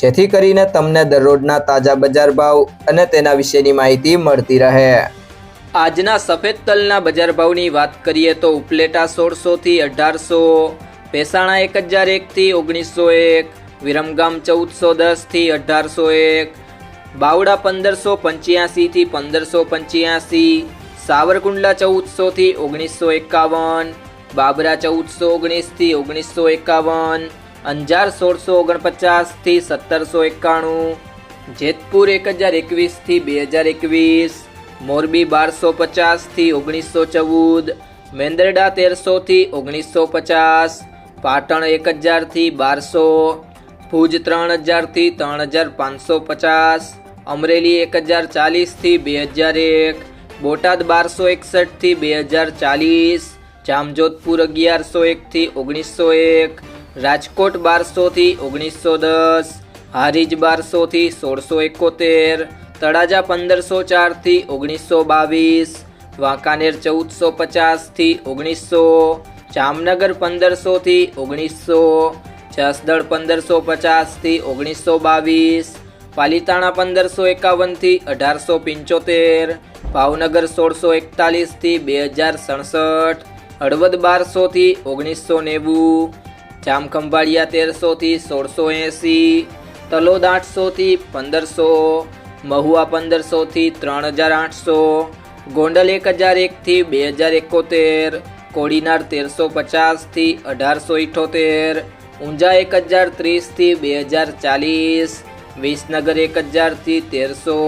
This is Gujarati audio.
જેથી કરીને તમને દરરોજના તાજા બજાર ભાવ અને તેના વિશેની માહિતી મળતી રહે. આજના સફેદ તલના બજાર ભાવની વાત કરીએ તો ઉપલેટા સોળસોથી અઢારસો, ભેસાણા એક હજાર એકથી ઓગણીસો એક, વિરમગામ ચૌદસો દસથી અઢારસો એક, બાવડા પંદરસો પંચ્યાસીથી પંદરસો પંચ્યાસી, સાવરકુંડલા ચૌદસોથી ઓગણીસો એકાવન, બાબરા ચૌદસો ઓગણીસથી ઓગણીસો એકાવન અંજાર સોળસો ઓગણપચાસથી સત્તરસો એકાણું, જેતપુર એક હજાર એકવીસથી બે હજાર એકવીસ, મોરબી બારસો પચાસથી ઓગણીસો ચૌદ, મેંદરડા તેરસોથી ઓગણીસો પચાસ, પાટણ એક હજારથી બારસો, ભુજ ત્રણ હજારથી ત્રણ હજાર પાંચસો પચાસ, અમરેલી એક હજાર ચાલીસથી બે હજાર એક, બોટાદ બારસો એકસઠથી બે હજાર ચાલીસ, જામજોધપુર અગિયારસો એકથી ઓગણીસો એક રાજકોટ બારસોથી ઓગણીસો દસ, હારીજ બારસોથી સોળસો એકોતેર, તળાજા પંદરસો ચારથી ઓગણીસો બાવીસ, વાંકાનેર ચૌદસો પચાસથી ઓગણીસો, જામનગર પંદરસોથી ઓગણીસો જસદળ પંદરસો પચાસથી ઓગણીસો બાવીસ, પાલીતાણા પંદરસો એકાવનથી અઢારસો પંચોતેર, ભાવનગર સોળસો એકતાલીસથી બે હજાર સડસઠ, હળવદ બારસોથી ઓગણીસો નેવું જામખંભાળિયા તેરસોથી સોળસો એંસી, તલોદ આઠસોથી પંદરસો, મહુવા પંદરસોથી ત્રણ હજાર આઠસો, ગોંડલ એક હજાર એકથી બે હજાર એકોતેર, કોડીનાર તેરસો પચાસથી અઢારસો ઇઠોતેર, ઊંઝા એક હજાર ત્રીસથી બે હજાર ચાલીસ, વિસનગર એક હજારથી તેરસો